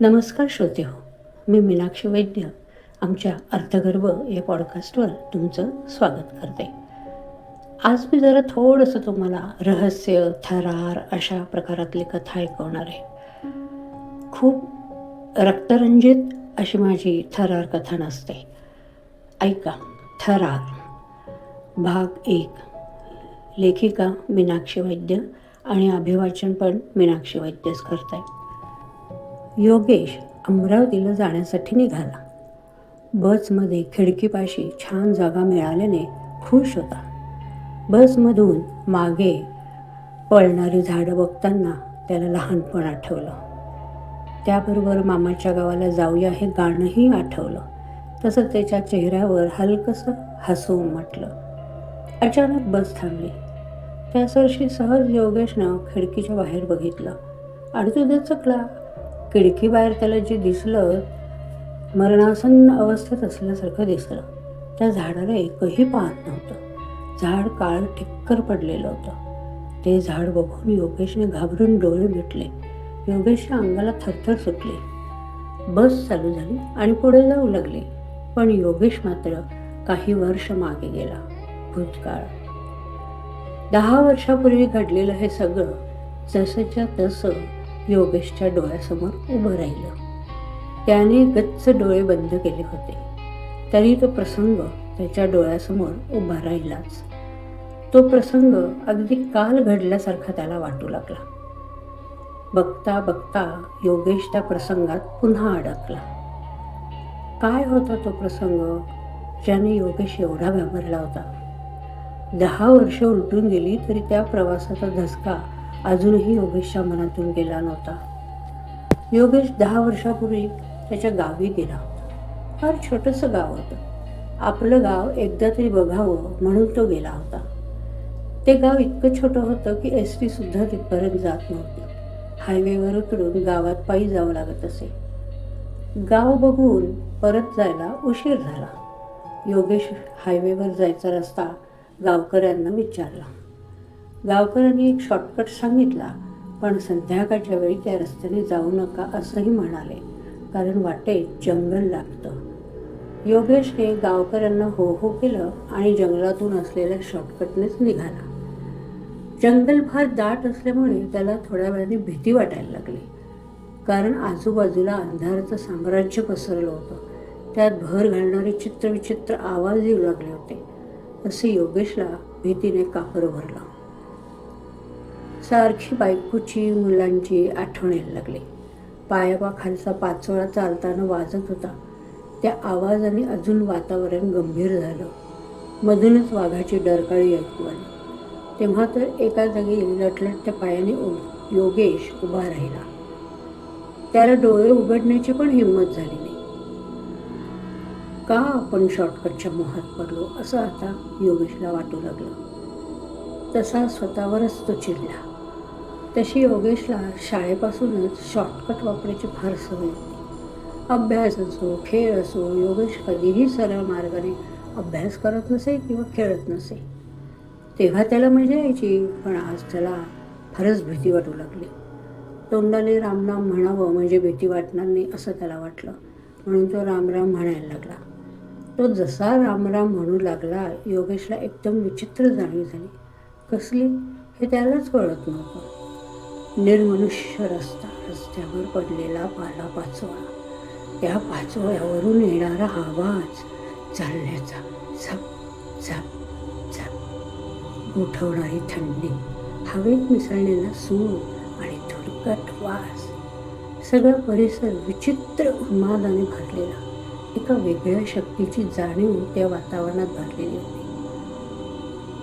नमस्कार श्रोते हो मी मीनाक्षी वैद्य. आमच्या अर्थगर्भ या पॉडकास्टवर तुमचं स्वागत करते. आज मी जरा थोडंसं तुम्हाला रहस्य थरार अशा प्रकारातली कथा ऐकवणार आहे. खूप रक्तरंजित अशी माझी थरार कथा नसते. ऐका थरार. भाग एक. लेखिका मीनाक्षी वैद्य आणि अभिवाचन पण मीनाक्षी वैद्यच करत आहे योगेश अमरावतीला जाण्यासाठी निघाला. बसमध्ये खिडकीपाशी छान जागा मिळाल्याने खुश होता. बसमधून मागे पळणारी झाडं बघताना त्याला लहानपण आठवलं. त्याबरोबर मामाच्या गावाला जाऊया हे गाणंही आठवलं. तसं त्याच्या चेहऱ्यावर हलकंसं हसू उमटलं अचानक बस थांबली. त्याच वर्षी सहज योगेशनं खिडकीच्या बाहेर बघितलं. आणि तो दचकला खिडकीबाहेर त्याला जे दिसलं मरणासन अवस्थेत असल्यासारखं दिसलं. त्या झाडाला एकही पाहत नव्हतं. झाड काळ ठिक्कर पडलेलं होतं. ते झाड बघून योगेशने घाबरून डोळे मिटले. योगेशच्या अंगाला थरथर सुटली. बस चालू झाली आणि पुढे जाऊ लागली. पण योगेश मात्र काही वर्ष मागे गेला. भूतकाळ. दहा वर्षापूर्वी घडलेलं हे सगळं जसंच्या तसं योगेशच्या डोळ्यासमोर उभं राहिलं. त्याने गच्च डोळे बंद केले होते. तरी तो प्रसंग त्याच्या डोळ्यासमोर उभा राहिलाच. तो प्रसंग अगदी काल घडल्यासारखा त्याला वाटू लागला. बघता बघता योगेश त्या प्रसंगात पुन्हा अडकला. काय होता तो प्रसंग? ज्याने योगेश एवढा घाबरला होता. दहा वर्ष उलटून गेली तरी त्या प्रवासाचा धसका अजूनही योगेशच्या मनातून गेला नव्हता. योगेश दहा वर्षापूर्वी त्याच्या गावी गेला होता. फार छोटंसं गाव होतं. आपलं गाव एकदा तरी बघावं म्हणून तो गेला होता. ते गाव इतकं छोटं होतं की एस टीसुद्धा तिथपर्यंत जात नव्हती. हायवेवर उतरून गावात पायी जावं लागत असे. गाव बघून परत जायला उशीर झाला. योगेश हायवेवर जायचा रस्ता गावकऱ्यांना विचारला. गावकऱ्यांनी एक शॉर्टकट सांगितला पण संध्याकाळच्या वेळी त्या रस्त्याने जाऊ नका असंही म्हणाले कारण वाटेत जंगल लागतं. योगेशने गावकऱ्यांना हो हो केलं आणि जंगलातून असलेल्या शॉर्टकटनेच निघाला. जंगल फार दाट असल्यामुळे त्याला थोड्या वेळाने भीती वाटायला लागली कारण आजूबाजूला अंधाराचं साम्राज्य पसरलं होतं. त्यात भर घालणारे चित्रविचित्र आवाज येऊ लागले होते. असे योगेशला भीतीने कापर भरला. सारखी बायकोची मुलांची आठवण यायला लागली. पायापाखालचा पाचोळा चालताना वाजत होता. त्या आवाजाने अजून वातावरण गंभीर झालं. मधूनच वाघाची डरकाळी ऐकू आली. तेव्हा तर एका जागी लटलटत्या पायाने उ- योगेश उभा राहिला. त्याला डोळे उघडण्याची पण हिंमत झाली नाही. का आपण शॉर्टकटच्या मोहात पडलो? असं आता योगेशला वाटू लागलं. तसा स्वतःवरच तो चिडला. तशी योगेशला शाळेपासूनच शॉर्टकट वापरायची फार सवय. अभ्यास असो खेळ असो योगेश कधीही सरळ मार्गाने अभ्यास करत नसे किंवा खेळत नसे. तेव्हा त्याला मजा यायची पण आज त्याला फारच भीती वाटू लागली. तोंडाने रामराम म्हणावं म्हणजे भीती वाटणार नाही असं त्याला वाटलं. म्हणून तो रामराम म्हणायला लागला. तो जसा रामराम म्हणू लागला योगेशला एकदम विचित्र जाणीव झाली. कसली? हे त्यालाच कळत नव्हतं. निर्मनुष्य रस्ता रस्त्यावर पडलेला पाला पाचोळा. त्या पाचोळ्यावरून येणारा आवाज चालण्याचा झप झप झप. उठवणारी थंडी हवेत मिसळलेला सूर आणि धुरकट वास. सगळा परिसर विचित्र उन्मादाने भरलेला. एका वेगळ्या शक्तीची जाणीव त्या वातावरणात भरलेली होती.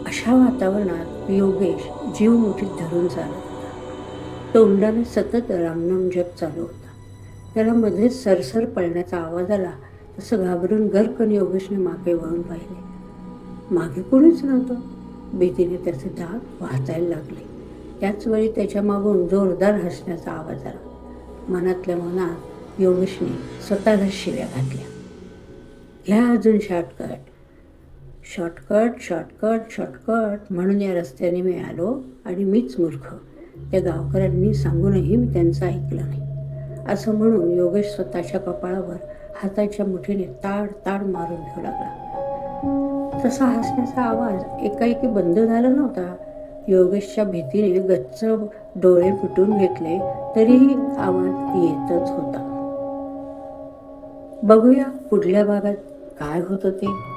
अशा वातावरणात योगेश जीव मोठीत धरून चालत होता तोंडाने सतत रामनाम जप चालू होता. त्याला मध्येच सरसर पळण्याचा आवाज आला तसं घाबरून गरकन योगेशने मागे वळून पाहिले. मागे कोणीच नव्हतं. भीतीने त्याचे दात वाहतायला लागले. त्याचवेळी त्याच्या मागून जोरदार हसण्याचा आवाज आला. मनातल्या मनात योगेशने स्वतःला शिव्या घातल्या. घ्या अजून शॉर्टकट शॉर्टकट शॉर्टकट शॉर्टकट म्हणून या रस्त्याने मी आलो आणि मीच मूर्ख. त्या गावकऱ्यांनी सांगूनही मी त्यांचं ऐकलं नाही. असं म्हणून योगेश स्वतःच्या कपाळावर हाताच्या मुठीने ताड ताड मारून घेऊ लागला. तसा हसण्याचा आवाज एकाएकी बंद झाला नव्हता. योगेशच्या भीतीने गच्च डोळे फुटून घेतले तरीही आवाज येतच होता. बघूया पुढल्या भागात काय होतं ते.